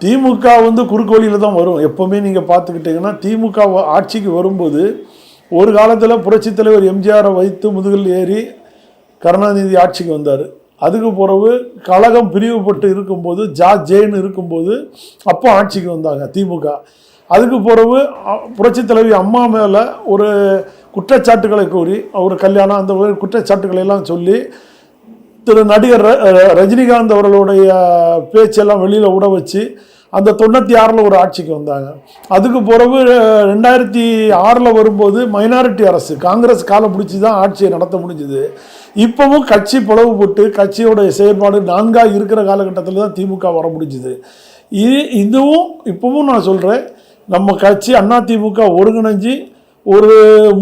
திமுக வந்து குறுக்கு வழியில் தான் வரும். எப்போவுமே நீங்கள் பார்த்துக்கிட்டிங்கன்னா திமுக வ- ஆட்சிக்கு வரும்போது ஒரு காலத்தில் புரட்சித் தலைவர் எம்ஜிஆரை வைத்து முதுகில் ஏறி கருணாநிதி ஆட்சிக்கு வந்தார். அதுக்கு பிறகு கழகம் பிரிவுபட்டு இருக்கும்போது ஜா ஜேன்னு இருக்கும்போது அப்போ ஆட்சிக்கு வந்தாங்க திமுக. அதுக்கு பிறகு அ- புரட்சித் தலைவி அம்மா மேலே ஒரு குற்றச்சாட்டுகளை கூறி அவர் கல்யாணம் அந்த குற்றச்சாட்டுகளை எல்லாம் சொல்லி திரு நடிகர் ர- ர- ரஜினிகாந்த் அவர்களுடைய பேச்செல்லாம் வெளியில் விட வச்சு அந்த தொண்ணூற்றி ஆறில் ஒரு ஆட்சிக்கு வந்தாங்க. அதுக்கு பிறகு ரெண்டாயிரத்தி ஆறில் வரும்போது மைனாரிட்டி அரசு காங்கிரஸ் காலை பிடிச்சி தான் ஆட்சியை நடத்த முடிஞ்சுது. இப்போவும் கட்சி பிளவுபட்டு கட்சியோடைய செயல்பாடு நான்காக இருக்கிற காலகட்டத்தில் தான் திமுக வர முடிஞ்சுது. இது இதுவும் இப்போவும் நான் சொல்கிறேன் நம்ம கட்சி அண்ணா திமுக ஒருங்கிணைஞ்சு ஒரு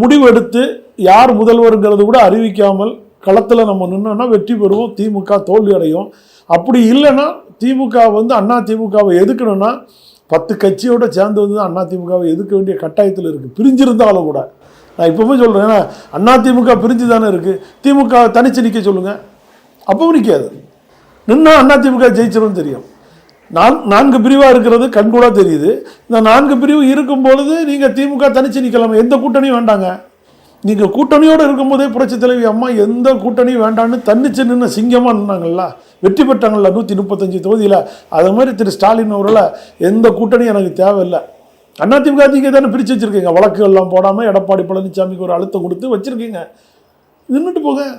முடிவெடுத்து யார் முதல்வருங்கிறது கூட அறிவிக்காமல் களத்தில் நம்ம நின்னோன்னா வெற்றி பெறுவோம் திமுக தோல்வி அடையும். அப்படி இல்லைன்னா திமுக வந்து அண்ணா திமுகவை எதுக்கணும்னா பத்து கட்சியோட சேர்ந்து வந்து அண்ணா திமுகவை எதுக்க வேண்டிய கட்டாயத்தில் இருக்குது பிரிஞ்சிருந்தாலும் கூட. நான் இப்போவுமே சொல்கிறேன் ஏன்னா அண்ணா திமுக பிரிஞ்சு தானே இருக்குது திமுக தனிச்சு நிற்க சொல்லுங்கள் அப்பவும் நிற்காது நின்னா அண்ணா திமுக ஜெயிச்சிடும் தெரியும். நான் நான்கு பிரிவாக இருக்கிறது கண்கூடாக தெரியுது. இந்த நான்கு பிரிவு இருக்கும் பொழுது நீங்கள் திமுக தனிச்சு நிற்கலாமா எந்த கூட்டணியும் வேண்டாங்க. நீங்கள் கூட்டணியோடு இருக்கும்போதே புரட்சி தலைவி அம்மா எந்த கூட்டணியும் வேண்டான்னு தன்னிச்சு நின்று சிங்கமாக நின்னாங்கல்ல? வெற்றி பெற்றாங்கள்ல நூற்றி முப்பத்தஞ்சு தொகுதியில்? அது மாதிரி திரு ஸ்டாலின் அவர்களை எந்த கூட்டணியும் எனக்கு தேவையில்லை. அதிமுக நீங்கள் தானே பிரித்து வச்சுருக்கீங்க. வழக்கு எல்லாம் போடாமல் எடப்பாடி பழனிசாமிக்கு ஒரு அழுத்தம் கொடுத்து வச்சுருக்கீங்க. நின்றுட்டு போங்க.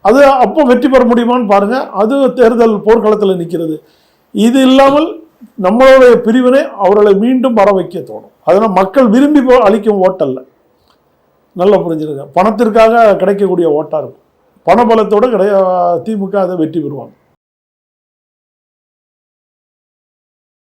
அது அப்போ வெற்றி பெற முடியுமான்னு பாருங்கள் அது தேர்தல் போர்க்களத்தில் நிற்கிறது இது இல்லாமல் நம்மளுடைய பிரிவினை அவர்களை மீண்டும் வர வைக்க தோணும். அதனால் மக்கள் விரும்பி போ- அளிக்கும் ஓட்டல்ல. நல்லா புரிஞ்சிருங்க பணத்திற்காக கிடைக்கக்கூடிய ஓட்டாக இருக்கும். பணபலத்தோடு கிடை திமுக அதை வெற்றி பெறுவாங்க.